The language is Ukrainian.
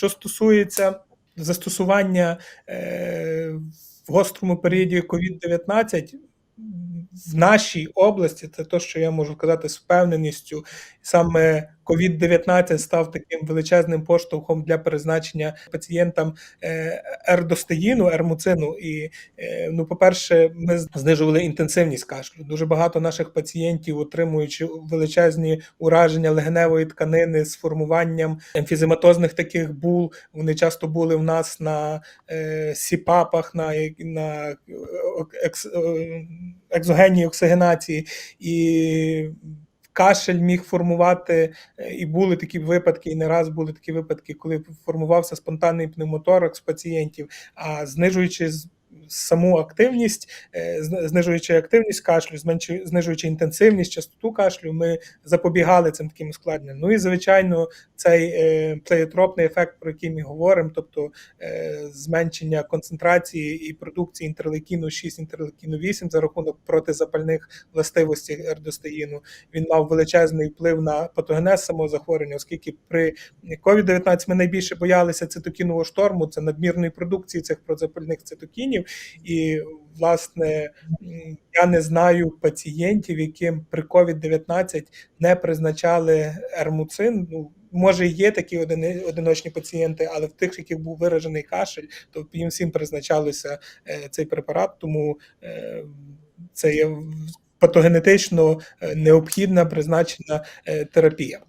Що стосується застосування е, в гострому періоді COVID-19, в нашій області, це те, що я можу казати з впевненістю, саме COVID-19 став таким величезним поштовхом для призначення пацієнтам е, ердостеїну, ермуцину. І, е, ну, по-перше, ми знижували інтенсивність кашлю. Дуже багато наших пацієнтів, отримуючи величезні ураження легеневої тканини з формуванням емфізематозних таких бул, вони часто були в нас на е, сіпапах, на, на екс, екзогенній оксигенації. І Кашель міг формувати, е, і були такі випадки, і не раз були такі випадки, коли формувався спонтанний пневмоторакс пацієнтів, а знижуючи саму активність, е, знижуючи активність кашлю, знижуючи інтенсивність, частоту кашлю, ми запобігали цим таким ускладненням. Ну і звичайно, цей е, плеєтропний ефект, про який ми говоримо, тобто е, зменшення концентрації і продукції інтерлейкіну 6, інтерлейкіну 8 за рахунок протизапальних властивостей ердостеїну, він мав величезний вплив на патогенез самого захворювання, оскільки при COVID-19 ми найбільше боялися цитокінового шторму, це надмірної продукції цих прозапальних цитокінів. І, власне, я не знаю пацієнтів, яким при COVID-19 не призначали ермуцин. Ну, може, є такі одини, одиночні пацієнти, але в тих, яких був виражений кашель, то їм всім призначалося е, цей препарат, тому е, це є патогенетично е, необхідна призначена е, терапія.